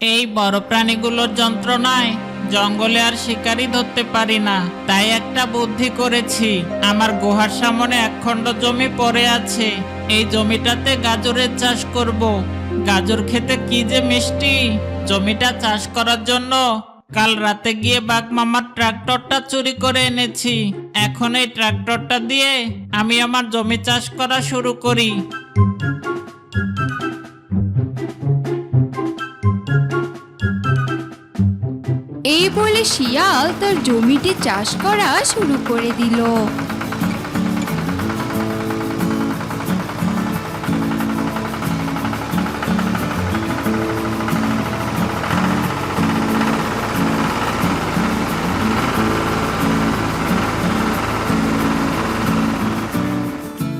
এই বড় প্রাণীগুলোর যন্ত্রণায় জঙ্গলে আর শিকারই ধরতে পারি না। তাই একটা বুদ্ধি করেছি, আমার গুহার সামনে একখণ্ড জমি পড়ে আছে, এই জমিটাতে গাজরের চাষ করব। গাজর খেতে কি যে মিষ্টি! জমিটা চাষ করার জন্য কাল রাতে গিয়ে বাঘ মামার ট্রাক্টরটা চুরি করে এনেছি। এখন এই ট্রাক্টরটা দিয়ে আমি আমার জমি চাষ করা শুরু করি। এই বলে শিয়াল তার জমিটি চাষ করা শুরু করে দিল।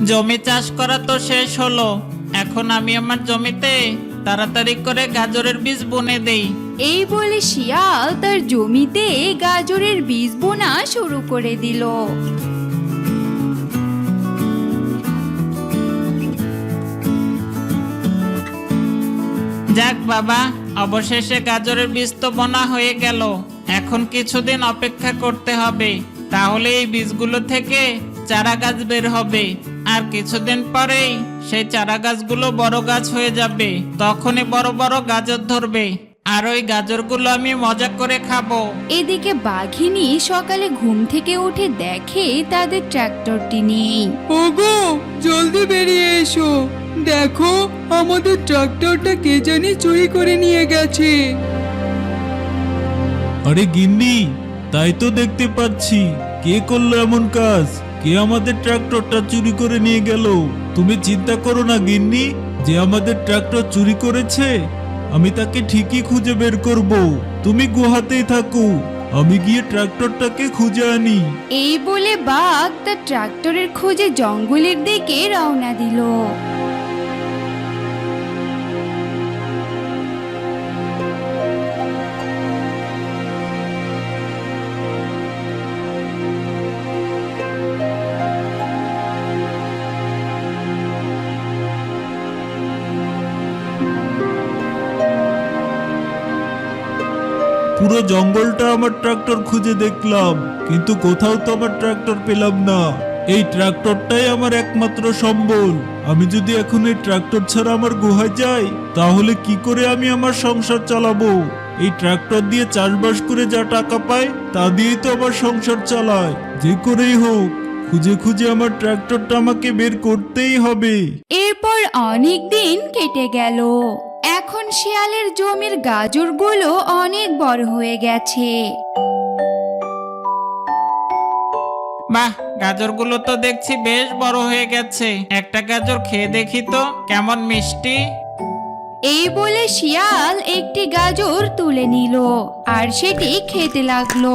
জমি চাষ করা তো শেষ হলো। এখন আমি আমার জমিতে তাড়াতাড়ি করে গাজরের বীজ বনে দেই। এই বলে শিয়াল তার জমিতে গাজরের বীজ বোনা শুরু করে দিল। যাক বাবা, অবশেষে গাজরের বীজ তো বোনা হয়ে গেল। এখন কিছুদিন অপেক্ষা করতে হবে। তাহলে এই বীজগুলো থেকে চারা গাছ বের হবে। আর কিছুদিন পরেই সেই চারা গাছগুলো বড় গাছ হয়ে যাবে। তখনই বড় বড় গাজর ধরবে। আর ওই গাজরগুলো আমি মজা করে খাব। এদিকে বাঘিনী সকালে ঘুম থেকে উঠে দেখে তাদের ট্রাক্টরটি নেই। ওগো জলদি বেরিয়ে এসো। দেখো আমাদের ট্রাক্টরটা কে জানি চুরি করে নিয়ে গেছে। আরে গিন্নি তাই তো দেখতে পাচ্ছি। কে করল এমন কাজ? কে আমাদের ট্রাক্টরটা চুরি করে নিয়ে গেল? তুমি চিন্তা করো না গিন্নি যে আমাদের ট্রাক্টর চুরি করেছে আমি তাকে ঠিকই খুঁজে বের করব। তুমি গুহাতেই থাকো। আমি গিয়ে ট্রাক্টরটাকে খুঁজে আনি। এই বলে বাঘ তার ট্রাক্টরের খোঁজে জঙ্গলের দিকে রওনা দিল। পুরো জঙ্গলটা আমার ট্রাক্টর খুঁজে দেখলাম, কিন্তু কোথাও তো আমার ট্রাক্টর পেলাম না। এই ট্রাক্টরটাই আমার একমাত্র সম্বল। আমি যদি এখন এই ট্রাক্টর ছাড়া আমার গুহায় যাই, তাহলে কি করে আমি আমার সংসার চালাবো? এই ট্রাক্টর দিয়ে চাষবাস করে যা টাকা পাই তা দিয়েই তো আমার সংসার চালায়। যে করেই হোক, খুঁজে খুঁজে আমার ট্রাক্টরটা আমাকে বের করতেই হবে। এরপর অনেক দিন কেটে গেল। শিয়ালের জমির গাজরগুলো অনেক বড় হয়ে গেছে। বাহ গাজরগুলো তো দেখছি বেশ বড় হয়ে গেছে। একটা গাজর খেয়ে দেখি তো কেমন মিষ্টি। এই বলে শিয়াল একটি গাজর তুলে নিল আর সেটি খেতে লাগল।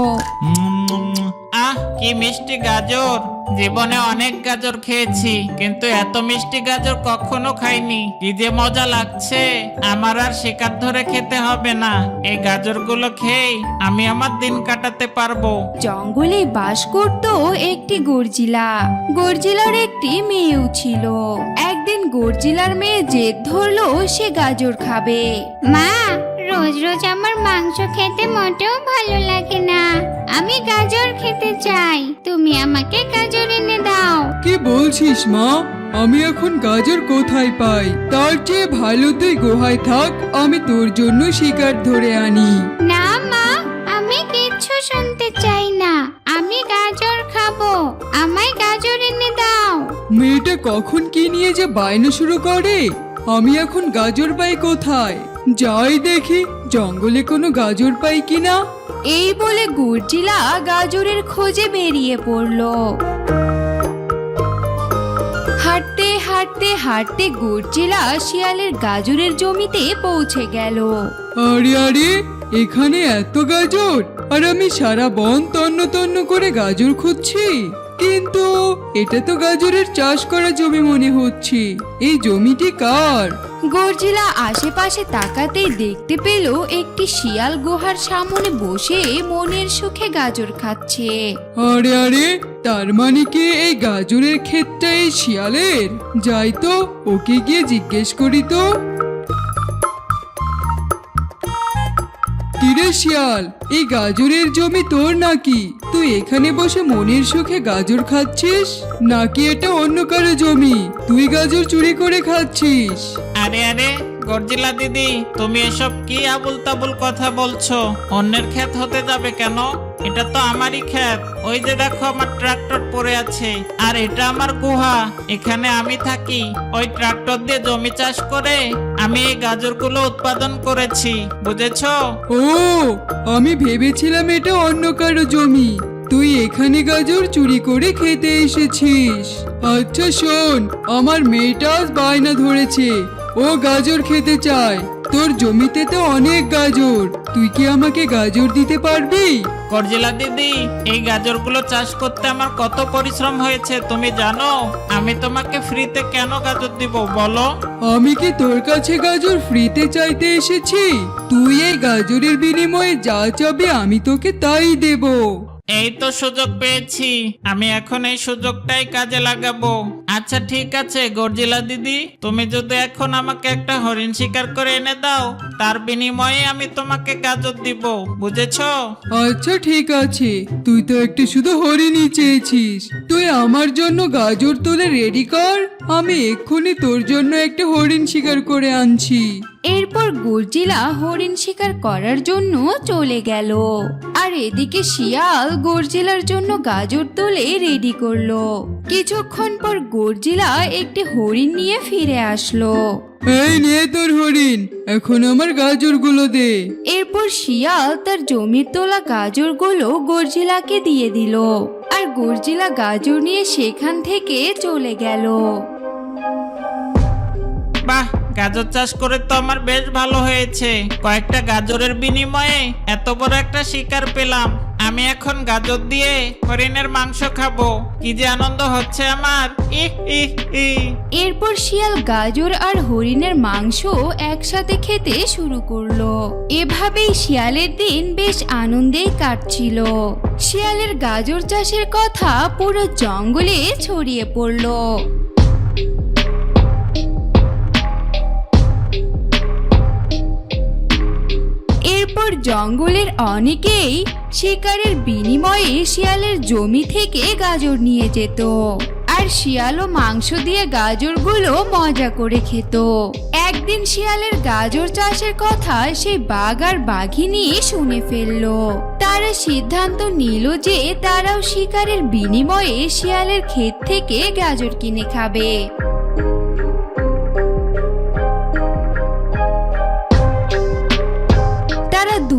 আহ কি মিষ্টি গাজর? জীবনে অনেক গাজর খেয়েছি কিন্তু এত মিষ্টি গাজর কখনো খাইনি। কি যে মজা লাগছে। আমার আর শিকার ধরে খেতে হবে না। এই গাজরগুলো খেয়ে আমি আমার দিন কাটাতে পারব। জঙ্গলে বাস করত একটি গর্জিলা। গর্জিলার একটি মেয়েও ছিল। একদিন গর্জিলার মেয়ে জেদ ধরলো সে গাজর খাবে। মা রোজ রোজ আমার মাংস খেতে মোটেও ভালো লাগে না। আমি গাজর খেতে চাই। তুমি আমাকে গাজর এনে দাও। কি বলছিস মা? আমি এখন গাজর কোথায় পাই? তার চেয়ে ভালো তুই গুহায় থাক আমি তোর জন্য শিকার ধরে আনি। না মা আমি কিচ্ছু শুনতে চাই না। আমি গাজর খাব। আমায় গাজর এনে দাও। মেয়েটা কখন কি নিয়ে যে বায়না শুরু করে? আমি এখন গাজর পাই কোথায়? যাই দেখি জঙ্গলে কোনো গাজর পাই কিনা? এই বলে গর্জিলা গাজরের খোঁজে বেরিয়ে পড়ল। হাঁটতে হাঁটতে হাঁটতে গর্জিলা শিয়ালের গাজরের জমিতে পৌঁছে গেল। আরে আরে এখানে এত গাজর? আর আমি সারা বন তন্ন তন্ন করে গাজর খুঁজছি। কিন্তু এটা তো গাজরের চাষ করা জমি মনে হচ্ছে। এই জমিটি কার? গর্জিলা আশেপাশে তাকাতেই দেখতে পেল একটি শিয়াল গুহার সামনে বসে মনের সুখে গাজর খাচ্ছে। আরে আরে তার মানে কি এই গাজরের ক্ষেতটা এই শিয়ালের? যাই তো ওকে গিয়ে জিজ্ঞেস করি তো। কিরে শিয়াল এই গাজরের জমি তোর নাকি? তুই এখানে বসে মনের সুখে গাজর খাচ্ছিস? নাকি এটা অন্য কারও জমি? তুই গাজর চুরি করে খাচ্ছিস। আরে আরে, গর্জিলা দিদি, তুমি এসব কি আবুল তাবুল কথা বলছো? অন্যের ক্ষেত হতে যাবে কেন? এটা তো আমারই ক্ষেত। ওই যে দেখো আমার ট্রাক্টর পড়ে আছে। আর এটা আমার গুহা। এখানে আমি থাকি। ওই ট্রাক্টর দিয়ে জমি চাষ করে আমি এই গাজরগুলো উৎপাদন করেছি। বুঝেছ? ও, আমি ভেবেছিলাম এটা অন্য কারও জমি। তুই এখানে গাজর চুরি করে খেতে এসেছিস। আচ্ছা শোন, আমার মেয়েটা বায়না ধরেছে। ও গাজর খেতে চায়। তোর জমিতে তো অনেক গাজর। তুই কি আমাকে গাজর দিতে পারবি? গর্জিলা দিদি এই গাজরগুলো চাষ করতে আমার কত পরিশ্রম হয়েছে তুমি জানো? আমি তোমাকে ফ্রিতে কেন গাজর দিব বলো? আমি কি তোর কাছে গাজর ফ্রিতে চাইতে এসেছি? তুই এই গাজরের বিনিময়ে যা চাবি আমি তোকে তাই দেবো। এই তো সুযোগ পেয়েছি। আমি এখন এই সুযোগটাই কাজে লাগাবো। আচ্ছা ঠিক আছে গর্জিলা দিদি। তুমি যদি এখন আমাকে একটা হরিণ শিকার করে এনে দাও তার বিনিময়ে আমি তোমাকে গাজর দিব বুঝেছ? আচ্ছা ঠিক আছে। তুই তো একটু শুধু হরিণই চেয়েছিস। তুই আমার জন্য গাজর তুলে রেডি কর আমি এক্ষুনি তোর জন্য একটা হরিণ শিকার করে আনছি। এরপর গর্জিলা হরিণ শিকার করার জন্য চলে গেল। আর এদিকে শিয়াল গর্জিলার জন্য গাজর তুলে রেডি করল। কিছুক্ষণ পর গর্জিলা একটি হরিণ নিয়ে ফিরে আসলো। এই নিয়ে তোর হরিণ এখন আমার গাজরগুলো দে। এরপর শিয়াল তার জমির তোলা গাজরগুলো গর্জিলাকে দিয়ে দিল। আর গর্জিলা গাজর নিয়ে সেখান থেকে চলে গেল। বাহ গাজর চাষ করে তো আমার বেশ ভালো হয়েছে। কয়েকটা গাজরের বিনিময়ে এত বড় একটা শিকার পেলাম। আমি এখন গাজর দিয়ে হরিণের মাংস খাব। কি যে আনন্দ হচ্ছে আমার। এরপর শিয়াল গাজর আর হরিণের মাংস একসাথে খেতে শুরু করল। এভাবেই শিয়ালের দিন বেশ আনন্দেই কাটছিল। শিয়ালের গাজর চাষের কথা পুরো জঙ্গলে ছড়িয়ে পড়ল। এরপর জঙ্গলের অনেকেই শিকারের বিনিময়ে শিয়ালের জমি থেকে গাজর নিয়ে যেত। আর শিয়ালও মাংস দিয়ে গাজরগুলো মজা করে খেত। একদিন শিয়ালের গাজর চাষের কথা সেই বাঘ আর বাঘিনী শুনে ফেলল। তারা সিদ্ধান্ত নিল যে তারাও শিকারের বিনিময়ে শিয়ালের ক্ষেত থেকে গাজর কিনে খাবে।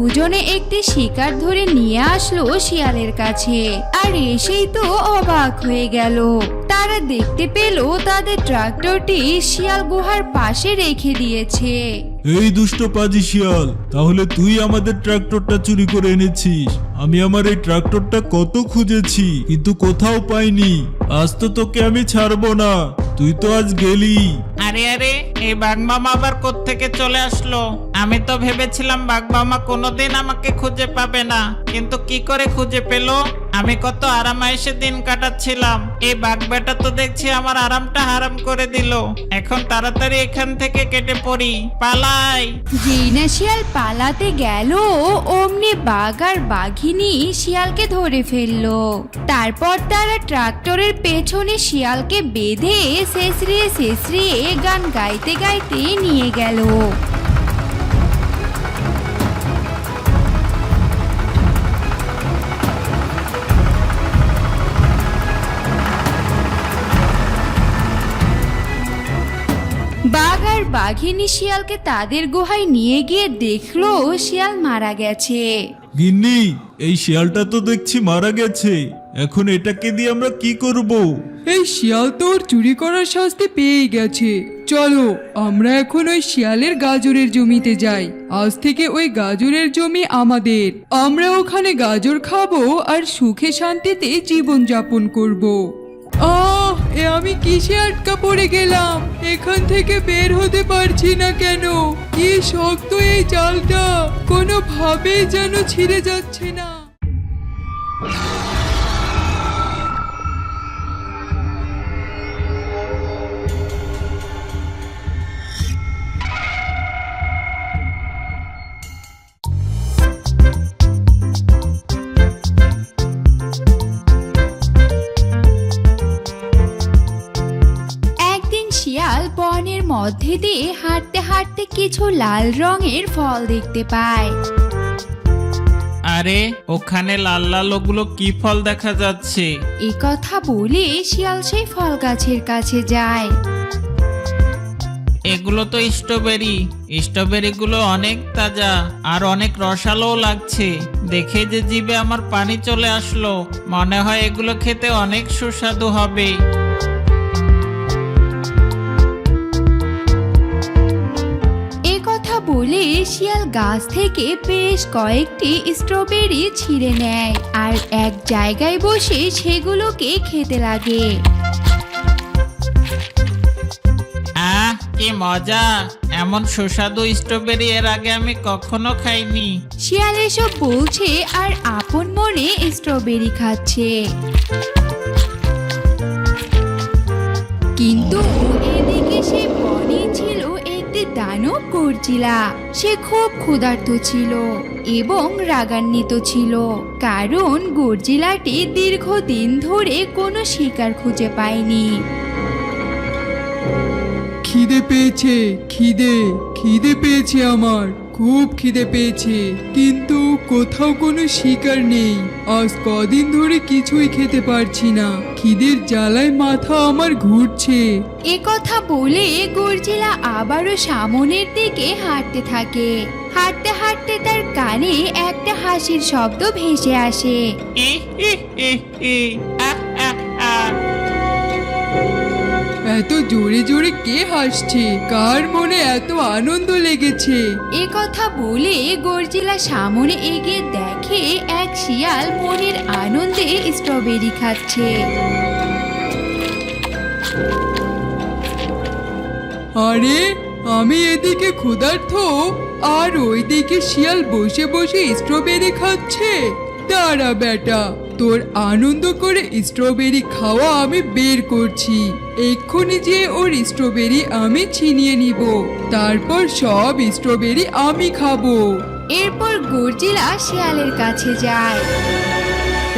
দুজনে একটি শিকার ধরে নিয়ে আসলো শিয়ালের কাছে। আর এসেই তো অবাক হয়ে গেল। তারা দেখতে পেল তাদের ট্রাক্টরটি শিয়াল গুহার পাশে রেখে দিয়েছে। এই দুষ্ট পাজি শিয়াল তাহলে তুই আমাদের ট্রাক্টরটা চুরি করে এনেছিস। আমি আমার এই ট্রাক্টরটা কত খুঁজেছি কিন্তু কোথাও পাইনি। আজ তো তোকে আমি ছাড়বো না তুই তো আজ গেলি। আরে আরে এই বাঘমামা আবার কোত্থেকে চলে আসলো? আমি তো ভেবেছিলাম বাঘমামা কোনোদিন আমাকে খুঁজে পাবে না। কিন্তু কি করে খুঁজে পেল? আমি কত আরামায়েশে দিন কাটাচ্ছিলাম। এই বাঘ বেটা তো দেখছি আমার আরামটা হারাম করে দিল। এখন তাড়াতাড়ি এখান থেকে কেটে পড়ি। পালাই। যেই শিয়াল পালাতে গেল, অমনি বাঘ আর বাঘিনী শিয়ালকে ধরে ফেলল। তারপর তারা ট্রাক্টরের পেছনে শিয়ালকে বেঁধে শেষরিয়ে শেষরিয়ে গান গাইতে গাইতে নিয়ে গেল। বাঘিনী শিয়ালকে তাদের গুহায় নিয়ে গিয়ে দেখল শিয়াল মারা গেছে। গিন্নি এই শিয়ালটা তো দেখছি মারা গেছে। এখন এটাকে দিয়ে আমরা কি করব? এই শিয়াল তো ওর চুরি করার শাস্তি পেয়ে গেছে। চলো আমরা এখন ওই শিয়ালের গাজরের জমিতে যাই। আজ থেকে ওই গাজরের জমি আমাদের। আমরা ওখানে গাজর খাব আর সুখে শান্তিতে জীবন যাপন করব। আহ এ আমি কিসে আটকা পড়ে গেলাম? এখান থেকে বের হতে পারছি না কেন? কি শক্ত এই জালটা? কোনোভাবেই যেন ছিঁড়ে যাচ্ছে না। মধ্যে দিয়ে হাঁটতে হাঁটতে কিছু লাল রঙের ফল দেখতে পায়। আরে ওখানে লাল লাল ওগুলো কি ফল দেখা যাচ্ছে? এ কথা বলে শিয়াল সেই ফল গাছের কাছে যায়। এগুলো তো স্ট্রবেরি। স্ট্রবেরি গুলো অনেক তাজা আর অনেক রসালো লাগছে। দেখে যে জিভে আমার পানি চলে আসলো মনে হয় এগুলো খেতে অনেক সুস্বাদু হবে। শিয়াল গাছ থেকে বেশ কয়েকটি স্ট্রবেরি ছিঁড়ে নেয় আর এক জায়গায় বসে সেগুলোকে খেতে লাগে। আহ কি মজা! এমন সুস্বাদু স্ট্রবেরি এর আগে আমি কখনো খাইনি। শিয়াল এসব বলছে আর আপন মনে স্ট্রবেরি খাচ্ছে। কিন্তু এদিকে সে বনে দানব গর্জিলা সে খুব ক্ষুধার্ত ছিল এবং রাগান্বিত ছিল। কারণ গর্জিলাটি দীর্ঘদিন ধরে কোনো শিকার খুঁজে পায়নি। খিদে পেয়েছে, খিদে খিদে পেয়েছে আমার। খুব খিদে পেয়েছে কিন্তু কোথাও কোনো শিকার নেই। আজ কদিন ধরে কিছুই খেতে পারছি না। খিদের জ্বালায় মাথা আমার ঘুরছে। এ কথা বলে গর্জিলা আবারও সামনের দিকে হাঁটতে থাকে। হাঁটতে হাঁটতে তার কানে একটা হাসির শব্দ ভেসে আসে। এত জোরে জোরে কে হাসছে? কার মনে এত আনন্দ লেগেছে? এ কথা বলে গর্জিলা সামনে এগিয়ে দেখে এক শিয়াল মনের আনন্দে স্ট্রবেরি খাচ্ছে। আরে আমি এদিকে ক্ষুধার্থ আর ওইদিকে শিয়াল বসে বসে স্ট্রবেরি খাচ্ছে? দাঁড়া বেটা। তোর আনন্দ করে স্ট্রবেরি খাওয়া আমি বের করছি। এক্ষুনি যে ওর স্ট্রবেরি আমি ছিনিয়ে নিব। তারপর সব স্ট্রবেরি আমি খাব। এরপর গর্জিলা শিয়ালের কাছে যায়।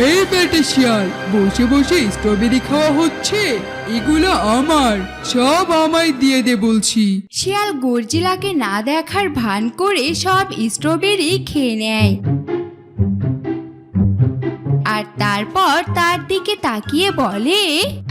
এই বেটে শিয়াল বসে বসে স্ট্রবেরি খাওয়া হচ্ছে এগুলো আমার সব আমায় দিয়ে দে বলছি। শিয়াল গর্জিলাকে না দেখার ভান করে সব স্ট্রবেরি খেয়ে নেয়। তারপর তার দিকে তাকিয়ে বলে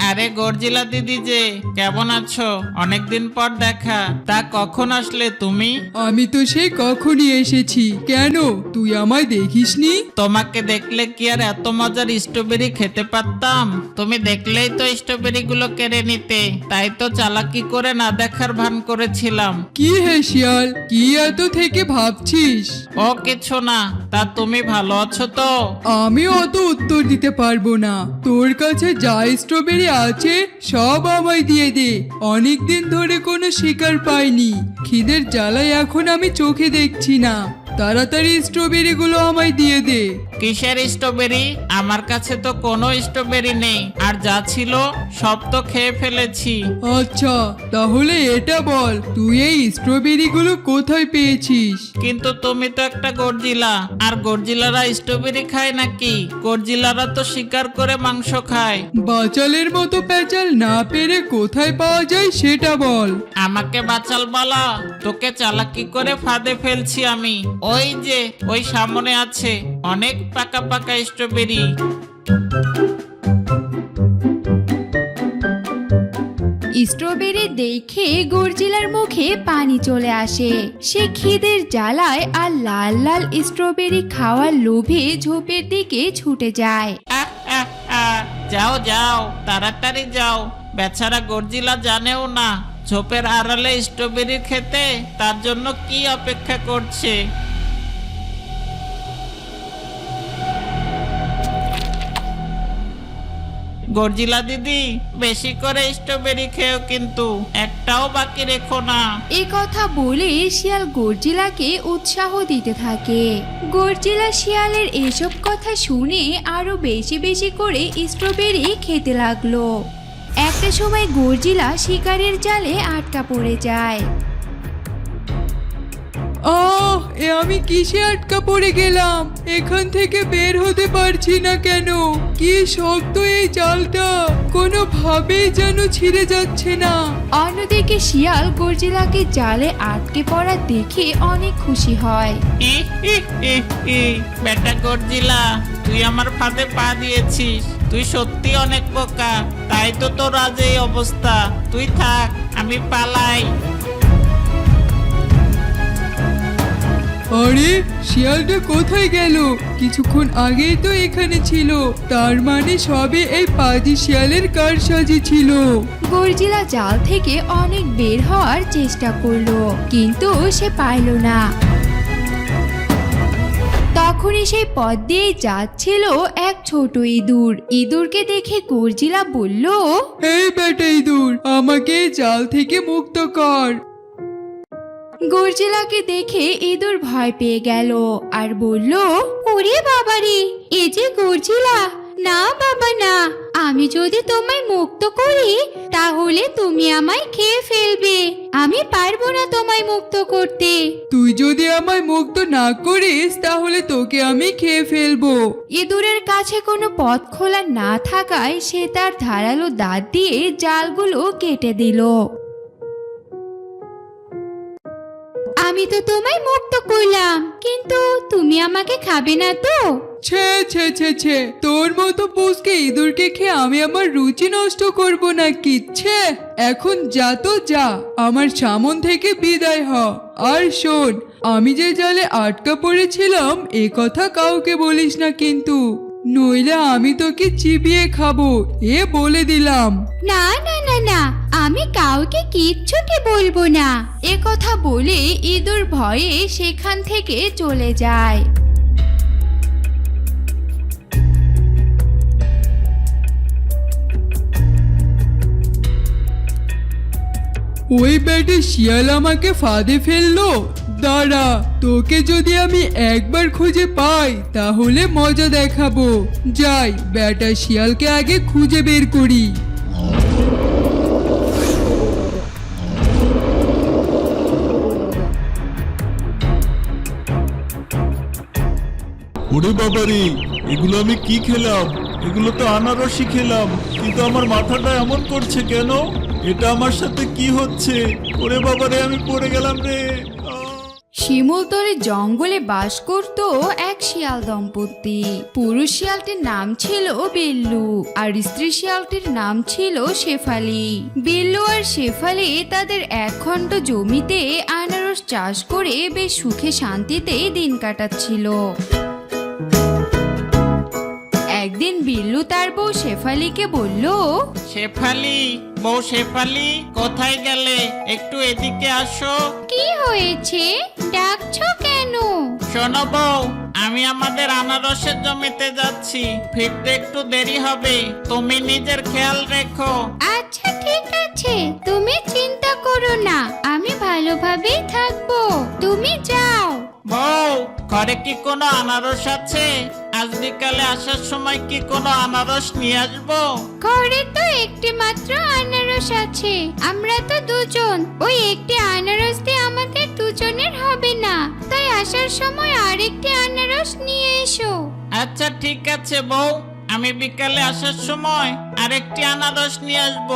আরে গর্জিলা দিদি যে কেমন আছো? অনেকদিন পর দেখা। তা কখন আসলে তুমি? আমি তো সেই কখনই এসেছি। কেন? তুই আমায় দেখিসনি? তোমাকে দেখলে কি আর এত মজার স্ট্রবেরি খেতে পারতাম? তুমি দেখলেই তো স্ট্রবেরি গুলো কেড়ে নিতে। তাই তো চালাকি করে না দেখার ভান করেছিলাম। কি হে শিয়াল? কি এত থেকে ভাবছিস? ও কিছু না তা তুমি ভালো আছো তো? আমি অত উত্তর দিতে পারব না। তোর কাছে যা স্ট্রবেরি আছে, সব আমায় দিয়ে দে। অনেকদিন ধরে কোনো শিকার পাইনি। খিদের জ্বালায় এখন আমি চোখে দেখছি না। তাড়াতাড়ি স্ট্রবেরি গুলো আমায় দিয়ে দে। কিসের স্ট্রবেরি? আমার কাছে তো কোনো স্ট্রবেরি নেই। আর যা ছিল সব তো খেয়ে ফেলেছি। আচ্ছা তাহলে এটা বল তুই এই স্ট্রবেরি গুলো কোথায় পেয়েছিস? কিন্তু তুমি তো একটা গর্জিলা। আর গর্জিলারা স্ট্রবেরি খায় নাকি? গর্জিলারা তো শিকার করে মাংস খায়। বাচালের মতো প্যাচাল না পেরে কোথায় পাওয়া যায় সেটা বল। আমাকে বাঁচাল বলা? তোকে চালাকি করে ফাঁদে ফেলছি আমি। ওই যে ওই সামনে আছে অনেক পাকা পাকা স্ট্রবেরি স্ট্রবেরি দেখে গর্জিলার মুখে পানি চলে আসে। সে খিদের জ্বালায় আর লাল লাল স্ট্রবেরি খাওয়ার লোভে ঝোপের দিকে ছুটে যায়। যাও যাও তাড়াতাড়ি যাও। বেচারা গর্জিলা জানেও না ঝোপের আড়ালে স্ট্রবেরি খেতে তার জন্য কি অপেক্ষা করছে। গর্জিলা দিদি, বেশি করে স্ট্রবেরি খেও কিন্তু, একটাও বাকি রেখো না। এ কথা বলে শিয়াল গর্জিলাকে উৎসাহ দিতে থাকে। গর্জিলা শিয়ালের এসব কথা শুনে আরও বেশি বেশি করে স্ট্রবেরি খেতে লাগল। একটা সময় গর্জিলা শিকারের জালে আটকা পড়ে যায়। আহ এ আমি কিসে আটকা পড়ে গেলাম? এখান থেকে বের হতে পারছি না কেন? কি শক্ত এই জালটা? কোনো ভাবেই যেন ছিঁড়ে যাচ্ছে না। অন্যদিকে শিয়াল গর্জিলাকে জালে আটকে পড়া দেখে অনেক খুশি হয়। ই, ই, ই, ই। বেটা গর্জিলা তুই আমার ফাঁদে পা দিয়েছিস। তুই সত্যি অনেক বোকা তাই তো তোর আজ এই অবস্থা। তুই থাক আমি পালাই। আরে শিয়ালটা কোথায় গেল? কিছুক্ষণ আগেই তো এখানে ছিল। তার মানে সবে এই পাজি শিয়ালের কারসাজি ছিল। গর্জিলা জাল থেকে অনেক বের হওয়ার চেষ্টা করল কিন্তু সে পারল না। তখনই সেই পথ দিয়ে যাচ্ছিল এক ছোট ইঁদুর। ইঁদুরকে দেখে গর্জিলা বলল এই বেটা ইঁদুর আমাকে জাল থেকে মুক্ত কর। গর্জিলাকে দেখে ইঁদুর ভয় পেয়ে গেল আর বলল ওরে বাবারে এ যে গর্জিলা। না বাবা না আমি যদি তোমায় মুক্ত করি তাহলে তুমি আমায় খেয়ে ফেলবে। আমি পারব না তোমায় মুক্ত করতে। তুই যদি আমায় মুক্ত না করিস তাহলে তোকে আমি খেয়ে ফেলব। ইঁদুরের কাছে কোনো পথ খোলা না থাকায় সে তার ধারালো দাঁত দিয়ে জালগুলো কেটে দিল। আমি তো তোমায় মুক্ত করলাম। কিন্তু তুমি আমাকে খাবে না তো? ছে ছে ছে ছে তোর মতো পোষকে ইঁদুরকে খেয়ে আমি আমার রুচি নষ্ট করব না ছে এখন যা তো যা আমার সামন থেকে বিদায় হ। আর শোন আমি যে জালে আটকা পড়েছিলাম এ কথা কাউকে বলিস না কিন্তু। নইলে আমি তোকে চিবিয়ে খাব এ বলে দিলাম। না না না না আমি কাউকে কিচ্ছুটি বলব না। এ কথা বলে ইঁদুর ভয়ে সেখান থেকে চলে যায়। ওই ব্যাটে শিয়াল আমাকে ফাঁদে ফেলল। দাঁড়া, তোকে যদি আমি একবার খুঁজে পাই, তাহলে মজা দেখাবো। যাই ব্যাটা শিয়ালকে আগে খুঁজে বের করি। ওরে বাবারে, এগুলো আমি কি খেলাম? এগুলো তো আনারসই খেলাম, কিন্তু আমার মাথাটা এমন করছে কেন? এটা আমার সাথে কি হচ্ছে? ওরে বাবারে, আমি পড়ে গেলাম রে! শিমুলতরে জঙ্গলে বাস করত এক শিয়াল দম্পতি। পুরুষ শিয়ালটির নাম ছিল বিল্লু, আর স্ত্রী শিয়ালটির নাম ছিল শেফালি। বিল্লু আর শেফালি তাদের এক খণ্ড জমিতে আনারস চাষ করে বেশ সুখে শান্তিতে দিন কাটাচ্ছিল। একদিন বিল্লু তার বউ শেফালিকে বলল শেফালি বউ শেফালি কোথায় গেলে? একটু এদিকে আসো। কি হয়েছে? ডাকছো কেন? শোনো বউ আমি আমাদের আনারসের জমিতে যাচ্ছি। ফিরতে একটু দেরি হবে। তুমি নিজের খেয়াল রেখো। আচ্ছা ঠিক আছে। তুমি চিন্তা করো না। আমি ভালোভাবেই থাকব। তুমি যাও। বউ ঘরে কি কোনো আনারস আছে? আজ বিকালে আসার সময় কি কোনো আনারস নিয়ে আসব? ঘরে তো একটি মাত্র আনারস আছে। আমরা তো দুজন। ওই একটি আনারস দিয়ে আমাদের দুজনের হবে না। তাই আসার সময় আরেকটি আনারস নিয়ে এসো। আচ্ছা ঠিক আছে বউ। আমি বিকালে আসার সময় আরেকটি আনারস নিয়ে আসব।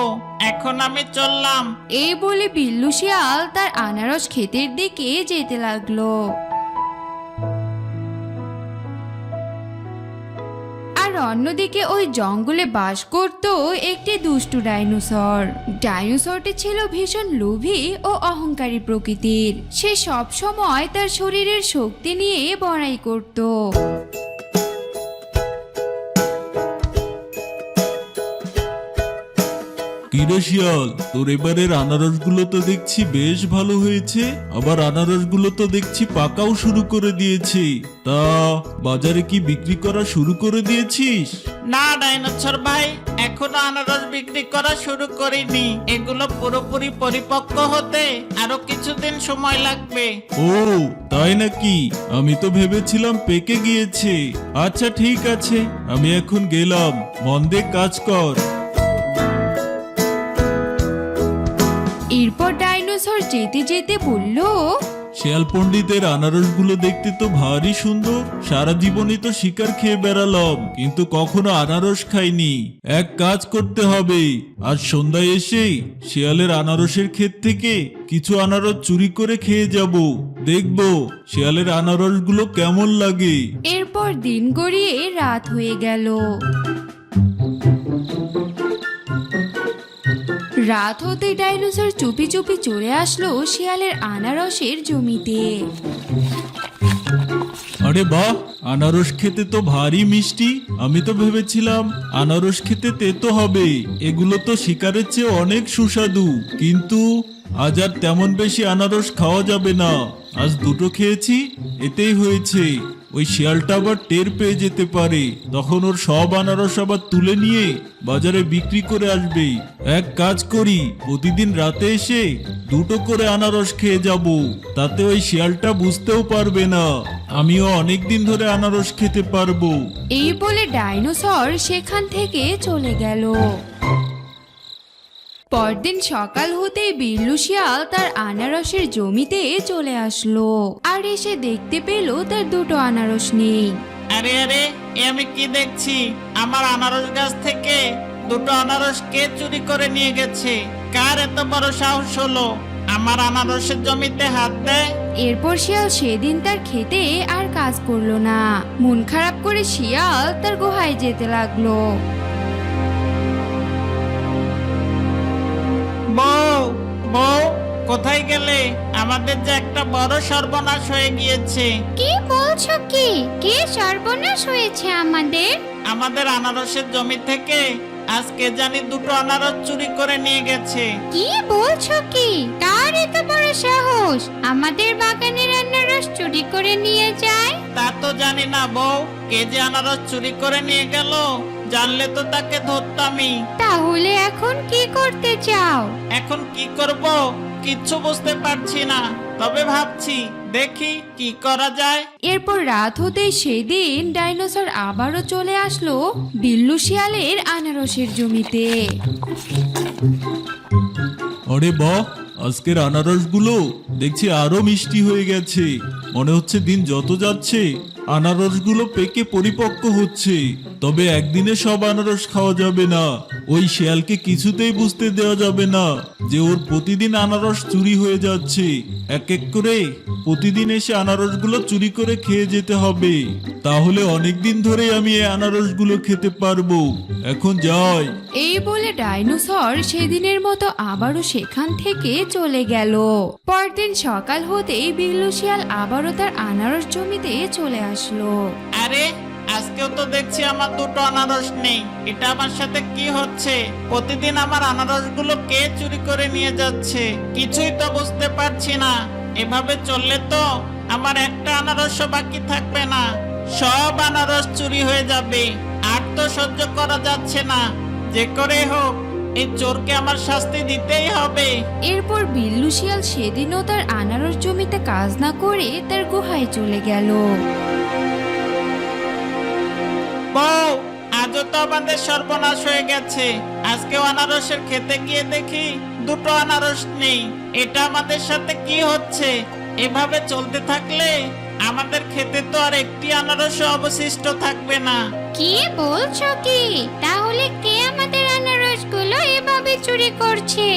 এখন আমি চললাম। এই বলে বিল্লু শিয়াল তার আনারস ক্ষেতের দিকে যেতে লাগল। অন্যদিকে ওই জঙ্গলে বাস করত একটি দুষ্টু ডাইনোসর। ডাইনোসরটি ছিল ভীষণ লোভী ও অহংকারী প্রকৃতির। সে সব সময় তার শরীরের শক্তি নিয়ে বড়াই করত। কিরে শিয়াল? তোর এবারের আনারসগুলো তো দেখছি বেশ ভালো হয়েছে। আবার আনারসগুলো তো দেখছি পাকাও শুরু করে দিয়েছে। তা বাজারে কি বিক্রি করা শুরু করে দিয়েছিস? না ডাইনোসর ভাই এখনও আনারস বিক্রি করা শুরু করিনি। এগুলো পুরোপুরি পরিপক্ক হতে আরও কিছুদিন সময় লাগবে। ও তাই নাকি? আমি তো ভেবেছিলাম পেকে গিয়েছে। আচ্ছা ঠিক আছে আমি এখন গেলাম। মন দিয়ে কাজ কর। এরপর ডাইনোসর যেতে যেতে বলল শিয়াল পণ্ডিতের আনারসগুলো দেখতে তো ভারী সুন্দর। সারা জীবনই তো শিকার খেয়ে বেড়ালাম কিন্তু কখনো আনারস খাইনি। এক কাজ করতে হবে আজ সন্ধ্যায় এসেই শিয়ালের আনারসের ক্ষেত থেকে কিছু আনারস চুরি করে খেয়ে যাব। দেখব শিয়ালের আনারসগুলো কেমন লাগে। এরপর দিন গড়িয়ে রাত হয়ে গেল। রাত হতে ডাইনোসর চুপি চুপি চলে আসলো শিয়ালের আনারসের জমিতে। আরে বাহ, আনারস খেতে তো ভারী মিষ্টি। আমি তো ভেবেছিলাম আনারস খেতে তেতো হবে। এগুলো তো শিকারের চেয়ে অনেক সুস্বাদু। কিন্তু আজ আর তেমন বেশি আনারস খাওয়া যাবে না। আজ দুটো খেয়েছি, এতেই হয়েছে। ওই শিয়ালটা আবার টের পেয়ে যেতে পারে। তখন ওর সব আনারস আবার তুলে নিয়ে বাজারে বিক্রি করে আসবে। এক কাজ করি, প্রতিদিন রাতে এসে দুটো করে আনারস খেয়ে যাব। তাতে ওই শিয়ালটা বুঝতেও পারবে না, আমিও অনেক দিন ধরে আনারস খেতে পারব। এই বলে ডাইনোসর সেখান থেকে চলে গেল। পরদিন সকাল হতেই বিল্লু শিয়াল তার আনারসের জমিতে চলে আসলো। আর এসে দেখতে পেল তার দুটো আনারস নেই। আরে আরে এ আমি কি দেখছি? আমার আনারস গাছ থেকে দুটো আনারস কে চুরি করে নিয়ে গেছে? কার এত বড় সাহস হলো? আমার আনারসের জমিতে হাত দেয়? এরপর শিয়াল সেদিন তার খেতে আর কাজ করল না। মন খারাপ করে শিয়াল তার গুহায় যেতে লাগল। বউ বউ কোথায় গেলে আমাদের যে একটা বড় সর্বনাশ হয়ে গিয়েছে? কি বলছো কি? কি সর্বনাশ হয়েছে আমাদের? আমাদের আনারসের জমি থেকে আজকে জানি দুটো আনারস চুরি করে নিয়ে গেছে। কি বলছো কি? কার এত বড় সাহস। আমাদের বাগানের আনারস চুরি করে নিয়ে যায়? তা তো জানি না বউ কে যে আনারস চুরি করে নিয়ে গেল? জানলে তো তাকে ধরতামই। তাহলে এখন কি করতে চাও? এখন কি করব? কিচ্ছু বুঝতে পারছি না। তবে ভাবছি দেখি কি করা যায়। এরপর রাত হতেই সেদিন ডাইনোসর আবারও চলে আসলো বিল্লু শিয়ালের আনারসের জমিতে। আরে বাহ আজকের আনারসগুলো দেখছি আরও মিষ্টি হয়ে গেছে। মনে হচ্ছে দিন যত যাচ্ছে। আনারসগুলো পেকে পরিপক্ক হচ্ছে, তবে একদিনে সব আনারস খাওয়া যাবে না। ওই শেয়ালকে কিছুতেই বুঝতে দেওয়া যাবে না যে ওর প্রতিদিন আনারস চুরি হয়ে যাচ্ছে। এক এক করে প্রতিদিন এসে আনারসগুলো চুরি করে খেয়ে যেতে হবে। তাহলে অনেকদিন ধরে আমি এই আনারসগুলো খেতে পারব। এখন যাই। এই বলে ডাইনোসর সেদিনের মতো আবারও সেখান থেকে চলে গেল। পরদিন সকাল হতেই বিল্লু শিয়াল আবারও তার আনারস জমিতে চলে আসলো। আরে, আজকেও তো দেখছি আমার দুটো আনারস নেই। এটা আমার সাথে কি হচ্ছে? প্রতিদিন আমার আনারসগুলো কে চুরি করে নিয়ে যাচ্ছে? কিছুই তো বুঝতে পারছি না। এভাবে চললে তো আমার একটা আনারসও বাকি থাকবে না। সব আনারস চুরি হয়ে যাবে। আর তো সহ্য করা যাচ্ছে না। যে করে হোক। এই চোরকে আমার শাস্তি দিতেই হবে। এরপর বিল্লু শিয়াল সেদিনও তার আনারস জমিতে কাজ না করে তার গুহায় চলে গেল। বউ আজও তো আমাদের সর্বনাশ হয়ে গেছে। আজকেও আনারসের খেতে গিয়ে দেখি দুটো আনারস নেই। এটা আমাদের সাথে কি হচ্ছে? এভাবে চলতে থাকলে আমাদের খেতে তো আর একটি আনারসও অবশিষ্ট থাকবে না। কি বলছো কি? তাহলে কে আমাদের আনারসগুলো এভাবে চুরি করছে।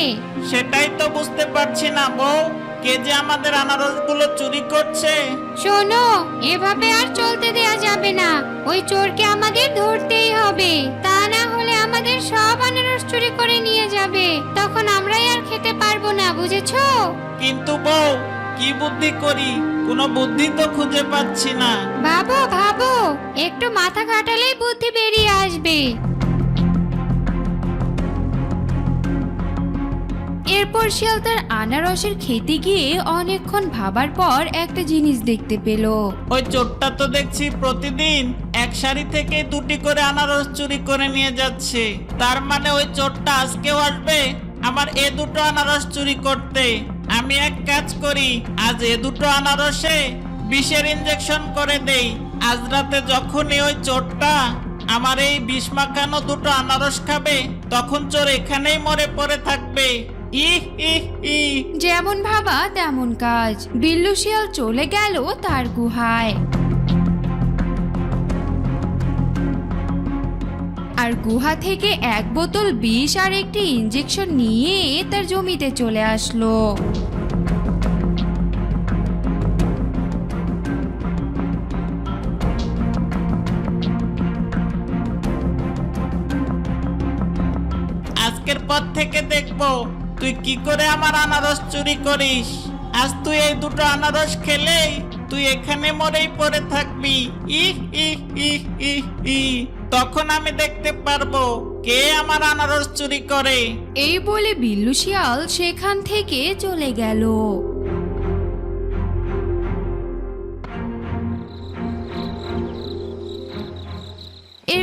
সেটাই তো বুঝতে পারছি না বউ। কে যে আমাদের আনারসগুলো চুরি করছে? শোনো এভাবে আর চলতে দেয়া যাবে না। ওই চোরকে আমাদের ধরতেই হবে। তা না হলে আমাদের সব আনারস চুরি করে নিয়ে যাবে। তখন আমরাই আর খেতে পারব না বুঝেছ? কিন্তু বউ কি বুদ্ধি করি? কোনো বুদ্ধি তো খুঁজে পাচ্ছি না। ভাবো ভাবো একটু মাথা খাটালেই বুদ্ধি বেরিয়ে আসবে। এরপর শিয়াল তার আনারসের খেতে গিয়ে অনেকক্ষণ ভাবার পর একটা জিনিস দেখতে পেল। ওই চোরটা তো দেখছি প্রতিদিন এক শাড়ি থেকে দুটি করে আনারস চুরি করে নিয়ে যাচ্ছে। তার মানে ওই চোরটা আজকেও আসবে আমার এ দুটো আনারস চুরি করতে। আমি এক কাজ করি, আজ এ দুটো আনারসে বিষের ইঞ্জেকশন করে দেই। আজ রাতে যখনই ওই চোরটা আমার এই বিষ মাখানো দুটো আনারস খাবে, তখন চোর এখানেই মরে পড়ে থাকবে। যেমন ভাবা তেমন কাজ। বিল্লু শিয়াল চলে গেল তার গুহায়। আর গুহা থেকে এক বোতল বিষ আর একটি ইঞ্জেকশন নিয়ে তার জমিতে চলে আসলো। আজকের পর থেকে দেখব। তুই কি করে আমার আনারস চুরি করিস? আজ তুই এই দুটো আনারস খেলে তুই এখানে মরেই পড়ে থাকবি। ইহ ইহ ইহ ইহ ই তখন আমি দেখতে পারব কে আমার আনারস চুরি করে। এই বলে বিল্লু শিয়াল সেখান থেকে চলে গেল।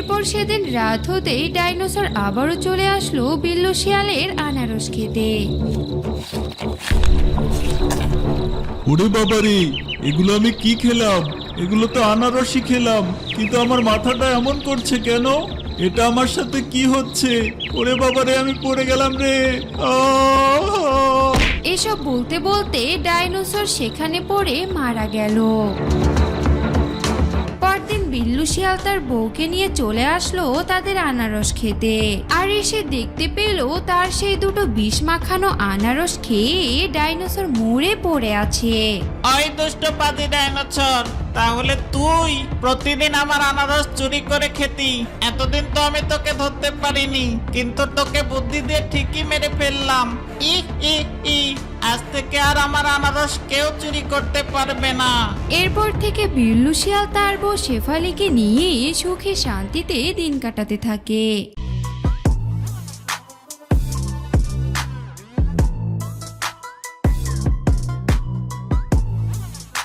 এরপর সেদিন রাত হতেই ডাইনোসর আবারও চলে আসলো বিল্লু শিয়ালের আনারস খেতে। ওরে বাবারে এগুলো আমি কি খেলাম? এগুলো তো আনারসই খেলাম কিন্তু আমার মাথাটা এমন করছে কেন? এটা আমার সাথে কি হচ্ছে? ওরে বাবারে আমি পড়ে গেলাম রে! এসব বলতে বলতে ডাইনোসর সেখানে পড়ে মারা গেল। বিল্লু শিয়াল তার বউকে নিয়ে চলে আসলো তাদের আনারস খেতে। আর এসে দেখতে পেল তার সেই দুটো বিষ মাখানো আনারস খেয়ে ডাইনোসর মরে পড়ে আছে। দুষ্ট ডাইনোসর তাহলে তুই প্রতিদিন আমার আনারস চুরি করে খেতি। এতদিন তো আমি তোকে ধরতে পারিনি, কিন্তু তোকে বুদ্ধি দিয়ে ঠিকই মেরে ফেললাম। ই ই ই আজ থেকে আর আমার আনারস কেউ চুরি করতে পারবে না। এরপর থেকে বিল্লু শিয়াল তার বউ শেফালিকে নিয়ে সুখে শান্তিতে দিন কাটাতে থাকে।